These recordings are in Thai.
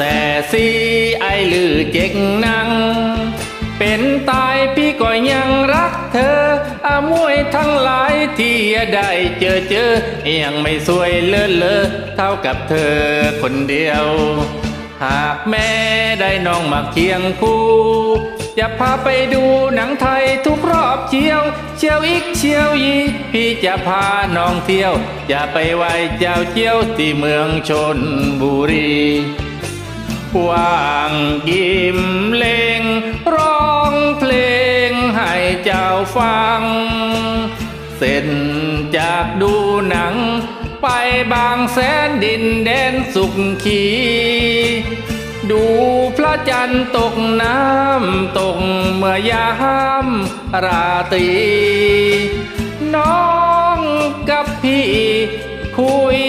แสซีไอลือเจ็กนัง เป็นตายพี่ก็ยังรักเธออามวยทั้งหลายที่ได้เจอเจอยังไม่สวยเลิศเลอเท่ากับเธอคนเดียว หากแม่ได้น้องมาเคียงคู่จะพาไปดูหนังไทยทุกรอบเชียว เชียวอีกเชียวยีพี่จะพาน้องเที่ยว จะไปไหวเจ้าเจียวที่เมืองชนบุรี ว่างยิ้มเลงร้องเพลงให้เจ้าฟัง เส้นจจากดูหนัง ไปบางแสนดินแดนสุขขี ดูพระจันทร์ตกน้ำตกเมื่อยามราตรี น้องกับพี่ คุย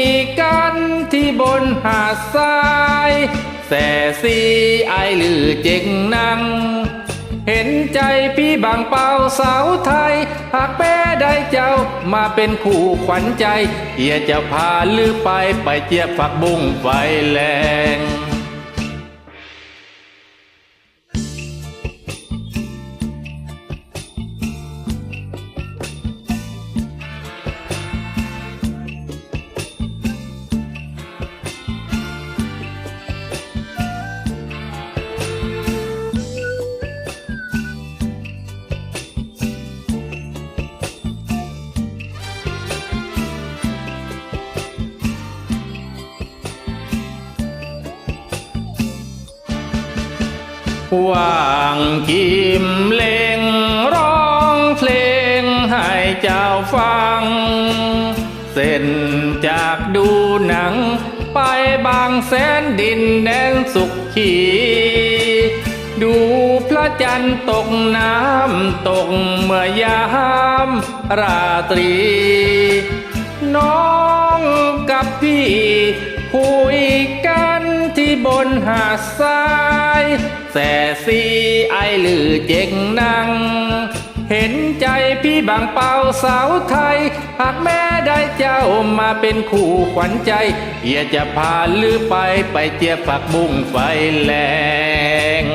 กันที่บนหาดทรา แต่ซีไอหรือเจ็งนัง เห็นใจพี่บางเป่าสาวไทย หากแป้ได้เจ้ามาเป็นคู่ขวัญใจเฮียจะพาลือไปไปเจียบฝักบุ้งไฟแล ว่างกิมเลงร้องเพลงให้เจ้าฟัง เส้นจากดูหนัง ไปบางแสนดินแดนสุขขีดูพระจันทร์ตกน้ำตกเมื่อยามราตรี น้องกับพี่ คุยกันที่บนหาดทราย แส่ซีไอหลือเจ็งนัง เห็นใจพี่บางเป่าสาวไทย หากแม่ได้เจ้ามาเป็นคู่ขวัญใจเฮียจะพาลือไปไปเจียบฝักบุ้งไฟแรง